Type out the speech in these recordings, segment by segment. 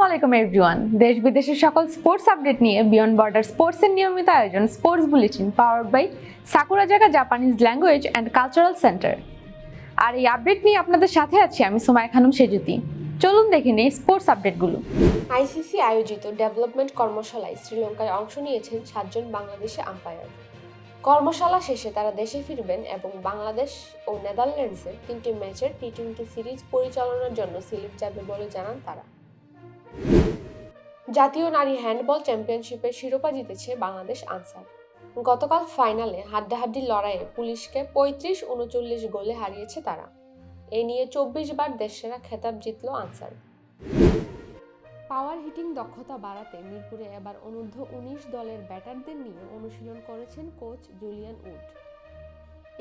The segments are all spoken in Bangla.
আসসালামু আলাইকুম এভরিওয়ান দেশ বিদেশের সকল স্পোর্টস আপডেট নিয়ে বিয়ন্ড বর্ডার স্পোর্টসের নিয়মিত আয়োজন sports bulletin powered by Sakura জায়গা Japanese language and cultural centre আর এই আপডেট নিয়ে আপনাদের সাথে আছি আমি সুমায় খানম সেজুতি। চলুন দেখে নিই স্পোর্টস আপডেটগুলো আইসিসি আয়োজিত ডেভেলপমেন্ট কর্মশালায় শ্রীলঙ্কায় অংশ নিয়েছেন সাতজন বাংলাদেশি আম্পায়ার কর্মশালা শেষে তারা দেশে ফিরবেন এবং বাংলাদেশ ও নেদারল্যান্ডসের তিনটি ম্যাচের টি টোয়েন্টি সিরিজ পরিচালনার জন্য সিলেট যাবে বলে জানান তারা। জাতীয় নারী হ্যান্ডবল চ্যাম্পিয়নশিপের শিরোপা জিতেছে বাংলাদেশ আনসার। গতকাল ফাইনালে হাড্ডাহাড্ডি লড়াইয়ে পুলিশকে পঁয়ত্রিশ উনচল্লিশ গোলে হারিয়েছে তারা। এ নিয়ে চব্বিশ বার দেশসেরা খেতাব জিতল আনসার। পাওয়ার হিটিং দক্ষতা বাড়াতে মিরপুরে এবার অনূর্ধ্ব উনিশ দলের ব্যাটারদের নিয়ে অনুশীলন করেছেন coach Julian Wood.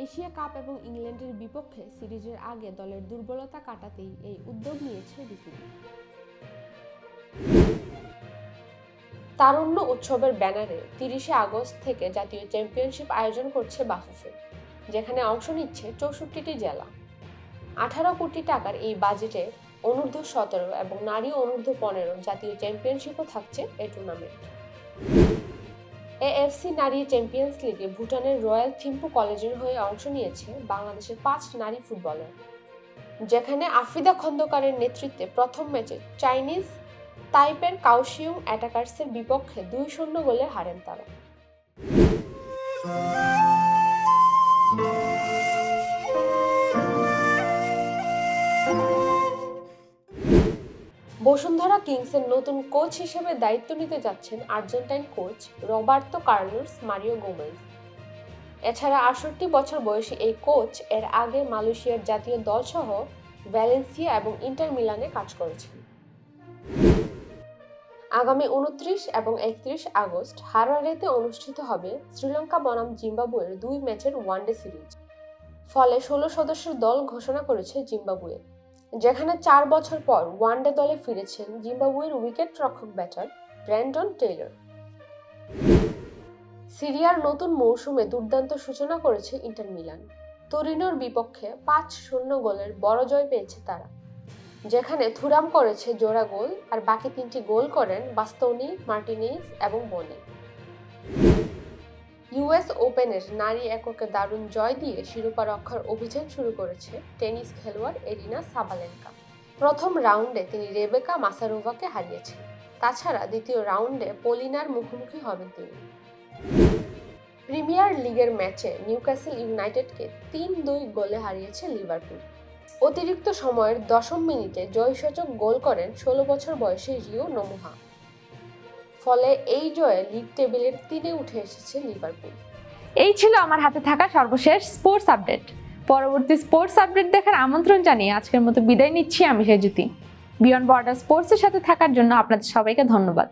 Asia cup এবং ইংল্যান্ডের বিপক্ষে সিরিজের আগে দলের দুর্বলতা কাটাতেই এই উদ্যোগ নিয়েছে বিসিবি। তারুণ্য উৎসবের ব্যানারে তিরিশে আগস্ট থেকে জাতীয় চ্যাম্পিয়নশিপ আয়োজন করছে বাফুফে, যেখানে অংশ নিচ্ছে চৌষট্টিটি জেলা। আঠারো কোটি টাকার এই বাজেটে অনূর্ধ্ব সতেরো এবং নারী অনূর্ধ্ব পনেরো জাতীয় চ্যাম্পিয়নশিপও থাকছে এই টুর্নামেন্ট। এএফসি নারী চ্যাম্পিয়ন্স লিগে ভুটানের রয়্যাল থিম্পু কলেজের হয়ে অংশ নিয়েছে বাংলাদেশের পাঁচ নারী ফুটবলার, যেখানে আফ্রিদা খন্দকারের নেতৃত্বে প্রথম ম্যাচে চাইনিজ তাইপের কাউশিয়ং অ্যাটাকার্সের বিপক্ষে দুই শূন্য গোলে হারেন তারা। বসুন্ধরা কিংসের নতুন কোচ হিসেবে দায়িত্ব নিতে যাচ্ছেন Argentine coach Roberto Carlos Mario Gomez. এছাড়া আটষট্টি বছর বয়সী এই কোচ এর আগে মালয়েশিয়ার জাতীয় দলসহ ভ্যালেন্সিয়া এবং ইন্টার মিলানে কাজ করেছেন। আগামী উনত্রিশ এবং একত্রিশ আগস্ট হারারেতে অনুষ্ঠিত হবে শ্রীলঙ্কা বনাম জিম্বাবুয়ের দুই ম্যাচের ওয়ানডে সিরিজ। ফলে ষোলো সদস্যের দল ঘোষণা করেছে জিম্বাবুয়ে, যেখানে চার বছর পর ওয়ানডে দলে ফিরেছেন জিম্বাবুয়ের উইকেট রক্ষক ব্যাটার ব্র্যান্ডন টেইলর। সিরিয়ার নতুন মৌসুমে দুর্দান্ত সূচনা করেছে ইন্টার মিলান। তরিনোর বিপক্ষে পাঁচ শূন্য গোলের বড় জয় পেয়েছে তারা। যেখানে থুরাম করেছে জোড়া গোল আর বাকি তিনটি গোল করেন বাস্তনি, মার্টিনিজ এবং বনি ইউএস ওপেনের নারী এককে দারুণ জয় দিয়ে শিরোপা রক্ষার অভিযান শুরু করেছে টেনিস খেলোয়াড় এরিনা সাবালেনকা। প্রথম রাউন্ডে তিনি রেবেকা মাসারোভাকে হারিয়েছেন। তাছাড়া দ্বিতীয় রাউন্ডে পলিনার মুখোমুখি হবেন তিনি। প্রিমিয়ার লিগের ম্যাচে নিউক্যাসল ইউনাইটেডকে তিন দুই গোলে হারিয়েছে লিভারপুল। অতিরিক্ত সময়ের দশম মিনিটে জয়সূচক গোল করেন ষোলো বছর বয়সী রিও নমুহা। ফলে এই জয়ে লিগ টেবিলের তিনে উঠে এসেছে লিভারপুল। এই ছিল আমার হাতে থাকা সর্বশেষ স্পোর্টস আপডেট। পরবর্তী স্পোর্টস আপডেট দেখার আমন্ত্রণ জানিয়ে আজকের মতো বিদায় নিচ্ছি আমি সেজুতি। বিয়ন্ড বর্ডার স্পোর্টসের সাথে থাকার জন্য আপনাদের সবাইকে ধন্যবাদ।